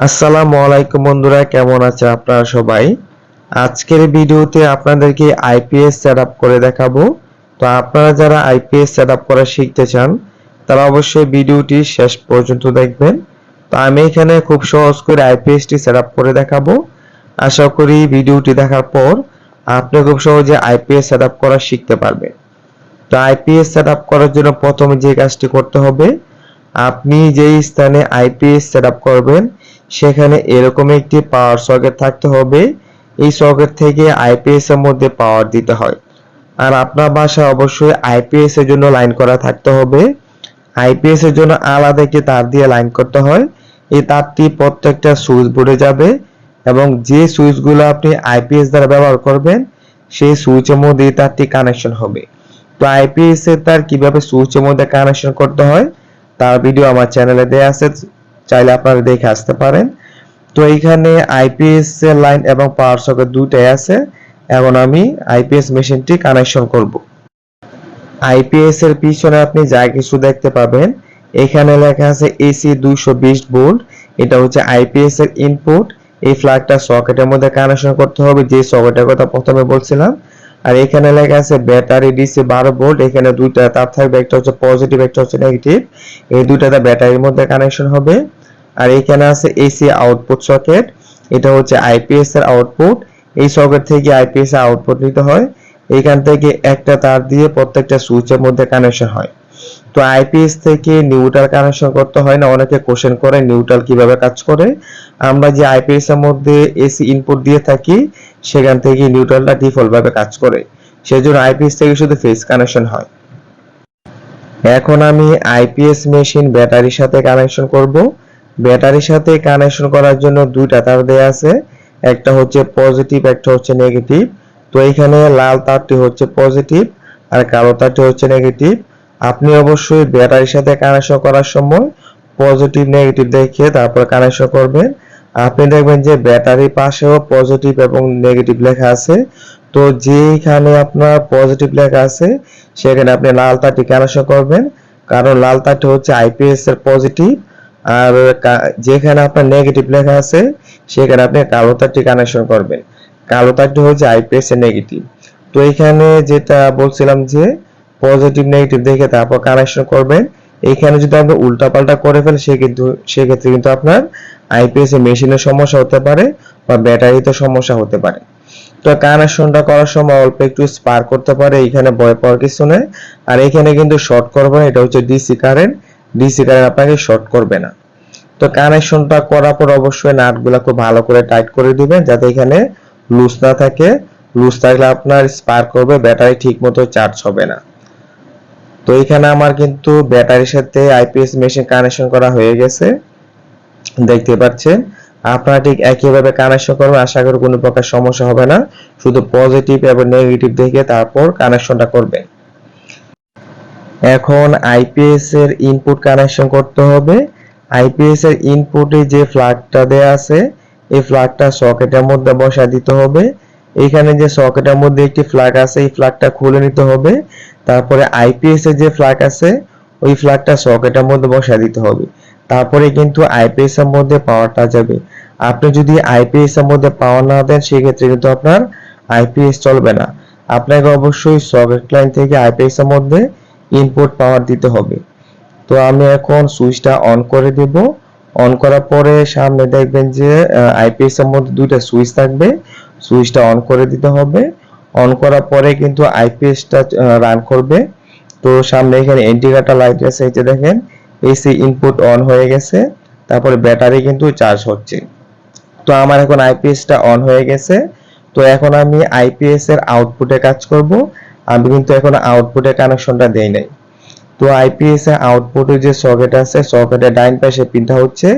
আসসালামু আলাইকুম বন্ধুরা, কেমন আছে আপনারা সবাই? আজকের ভিডিওতে আপনাদেরকে আইপিএস সেটআপ করে দেখাবো। তো আপনারা যারা আইপিএস সেটআপ করা শিখতে চান, তারা অবশ্যই ভিডিওটি শেষ পর্যন্ত দেখবেন। তো আমি এখানে খুব সহজ করে আইপিএসটি সেটআপ করে দেখাবো। আশা করি ভিডিওটি দেখার পর আপনি খুব সহজে আইপিএস সেটআপ করা শিখতে পারবেন। তো আইপিএস সেটআপ করার জন্য প্রথমে যে কাজটি করতে হবে আপনি যেই স্থানে আইপিএস সেটআপ করবেন, সেখানে এরকম একটি পাওয়ার সকেট থাকতে হবে। এই সকেট থেকে আইপিএস এর মধ্যে পাওয়ার দিতে হয়। আর আপনার বাসায় অবশ্যই আইপিএস এর জন্য লাইন করা থাকতে হবে। আইপিএস এর জন্য আলাদা একটি তার দিয়ে লাইন করতে হয়। এই তারটি প্রত্যেকটা সুইচ বোর্ডে যাবে এবং যে সুইচগুলো আপনি আইপিএস দ্বারা ব্যবহার করবেন, সেই সুইচের মধ্যে তারটি কানেকশন হবে। তো আইপিএস এর তার কীভাবে সুইচের মধ্যে কানেকশন করতে হয়? তার ভিডিও আমার চ্যানেলে দেয়া আছে, চাইলে আপনারা দেখে আসতে পারেন। তো এইখানে আইপিএস এর লাইন এবং পাওয়ার সকেট দুইটাই আছে। এখন আমি আইপিএস মেশিনটি কানেকশন করব। আইপিএস এর পিছনে আপনি যা কিছু দেখতে পাবেন, এখানে লেখা আছে এসি দুইশো বিশ ভোল্ট এটা হচ্ছে আইপিএস এর ইনপুট এই ফ্ল্যাগটা সকেটের মধ্যে কানেকশন করতে হবে। যে সকেটের কথা প্রথমে বলছিলাম আর এখানে লেখা আছে ব্যাটারি ডিসি বারো ভোল্ট এখানে দুইটা তার থাকবে, একটা হচ্ছে পজিটিভ একটা হচ্ছে নেগেটিভ এই দুইটাতে ব্যাটারির মধ্যে কানেকশন হবে। আর এখানে আছে এসি আউটপুট সকেট এটা হচ্ছে আইপিএস এর আউটপুট এই সকেট থেকে আইপিএস আউটপুট নিতে হয়। এইখান থেকে একটা তার দিয়ে প্রত্যেকটা সুইচের মধ্যে কানেকশন হয়। তো আইপিএস থেকে নিউট্রাল কানেকশন করতে হয় না, অনেকে কোশ্চেন করে নিউট্রাল কীভাবে কাজ করে। আমরা যে আইপিএস এর মধ্যে এসি ইনপুট দিয়ে থাকি, সেখান থেকে নিউট্রালটা ডিফল্ট ভাবে কাজ করে। সেজন্য আইপিএস থেকে শুধু ফেজ কানেকশন হয়। এখন আমি আইপিএস মেশিন ব্যাটারির সাথে কানেকশন করব। ব্যাটারির সাথে কানেকশন করার জন্য দুইটা তার দেয়া আছে। একটা হচ্ছে পজিটিভ একটা হচ্ছে নেগেটিভ তো এখানে লাল তারটি হচ্ছে পজিটিভ আর কালো তারটি হচ্ছে নেগেটিভ আপনি অবশ্যই ব্যাটারির সাথে কানেকশন করার সময় পজিটিভ নেগেটিভ দেখে তারপর কানেকশন করবেন। আপনি দেখবেন যে ব্যাটারির পাশেও পজিটিভ এবং নেগেটিভ লেখা আছে। তো যেখানে আপনার পজিটিভ লেখা আছে, সেখানে আপনি লাল তারটি কানেকশন করবেন। কারণ লাল তারটি হচ্ছে আইপিএস এর পজিটিভ আর যেখানে আপনার নেগেটিভ লেখা আছে, সেখানে আপনি কালো তারটি কানেকশন করবেন। কালো তারটি হচ্ছে আইপিএস এর নেগেটিভ তো এখানে যেটা বলছিলাম যে পজিটিভ নেগেটিভ দেখে তারপর কানেকশন করবেন। এখানে যদি আপনি উল্টাপাল্টা করে ফেলেন, সে কিন্তু, সেক্ষেত্রে কিন্তু আপনার আইপিএস এর মেশিনের সমস্যা হতে পারে বা ব্যাটারিতে সমস্যা হতে পারে। তো কানেকশনটা করার সময় অল্প একটু স্পার্ক করতে পারে, এখানে ভয় পাওয়ার কিছু নেই। আর এখানে কিন্তু শর্ট করবে না, এটা হচ্ছে ডিসি কারেন্ট ডিসি কারেন্ট আপনাকে শর্ট করবে না। তো কানেকশনটা করার পর অবশ্যই নাটগুলো খুব ভালো করে টাইট করে দিবেন, যাতে এখানে লুজ না থাকে। লুজ থাকলে আপনার স্পার্ক করবে ব্যাটারি ঠিক মতো চার্জ হবে না। তো এখানে আমার কিন্তু ব্যাটারির সাথে আইপিএস মেশিন কানেকশন করা হয়ে গেছে। দেখতে পাচ্ছেন, আপনারা ঠিক একইভাবে কানেকশন করবেন, আশা করি কোনো প্রকার সমস্যা হবে না। শুধু পজিটিভ এবং নেগেটিভ দেখে তারপর কানেকশনটা করবেন। এখন আইপিএস এর ইনপুট কানেকশন করতে হবে। আইপিএস এর ইনপুটে যে ফ্ল্যাগটা দেয়া আছে, এই ফ্ল্যাগটা সকেটের মধ্যে বসা দিতে হবে। এখানে যে সকেটের মধ্যে একটি ফ্ল্যাগ আছে, এই ফ্ল্যাগটা খুলে নিতে হবে। তারপরে আইপিএস এর যে ফ্ল্যাগ আছে, ওই ফ্ল্যাগটা সকেটের মধ্যে বসা দিতে হবে। তারপরে কিন্তু আইপিএস এর মধ্যে পাওয়ারটা যাবে। আপনি যদি আইপিএস এর মধ্যে পাওয়ার না দেন, সেক্ষেত্রে কিন্তু আপনার আইপিএস চলবে না। আপনাকে অবশ্যই সকেট লাইন থেকে আইপিএস এর মধ্যে ইনপুট পাওয়ার দিতে হবে। তো আমি এখন সুইচটা অন করে দেব। অন করার পরে সামনে দেখবেন যে আইপিএস এর মধ্যে দুইটা সুইচ থাকবে। সুইচটা অন করে দিতে হবে। অন করার পরে কিন্তু আইপিএসটা রান করবে। তো সামনে এখানে ইন্ডিকেটর লাইট আছে যে দেখেন এসি ইনপুট অন হয়ে গেছে, তারপরে ব্যাটারি কিন্তু চার্জ হচ্ছে। তো আমার এখন আইপিএসটা অন হয়ে গেছে। তো এখন আমি আইপিএস এর আউটপুটে কাজ করব। আমি কিন্তু এখন আউটপুটে কানেকশনটা দেই নাই। তো আইপিএস এর আউটপুটে যে সকেট আছে সকেটের ডাইন পাশে পিনটা হচ্ছে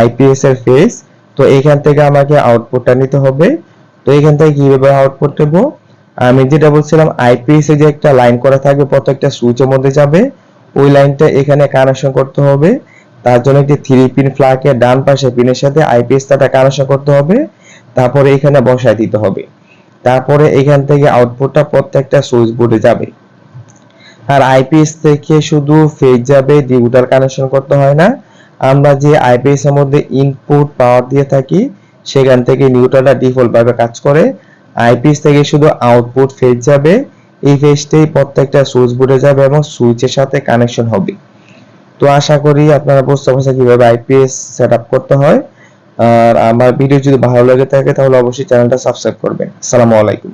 আইপিএস এর ফেস তো এখান থেকে আমাকে আউটপুটটা নিতে হবে। তো এখান থেকে কীভাবে আউটপুট নেব? আমি যেটা বলছিলাম আইপিএস যে একটা লাইন করা থাকবে, প্রত্যেকটা সুইচের মধ্যে যাবে, ওই লাইনটা এখানে কানেকশন করতে হবে। তার জন্য একটি থ্রি পিন ফ্ল্যাগের ডান পাশে পিনের সাথে আইপিএস তারটা কানেকশন করতে হবে। তারপরে এখানে বসায় দিতে হবে। তারপরে এখান থেকে আউটপুটটা প্রত্যেকটা সুইচ বোর্ডে যাবে। আর আইপিএস থেকে শুধু ফেজ যাবে ডিউটার কানেকশন করতে হয় না। আমরা যে আইপিএস এর মধ্যে ইনপুট পাওয়ার দিয়ে থাকি, সেখান থেকে নিউট্রালটা ডিফল্ট ভাবে কাজ করে। আইপিএস থেকে শুধু আউটপুট ফেজ যাবে, এই ফেজটাই প্রত্যেকটা সুইচ বোর্ডে যাবে এবং সুইচের সাথে কানেকশন হবে। তো আশা করি আপনারা বুঝতে পারছেন কীভাবে আইপিএস সেট করতে হয়। আর আমার ভিডিও যদি ভালো লেগে থাকে তাহলে অবশ্যই চ্যানেলটা সাবস্ক্রাইব করবেন। আসসালামু আলাইকুম।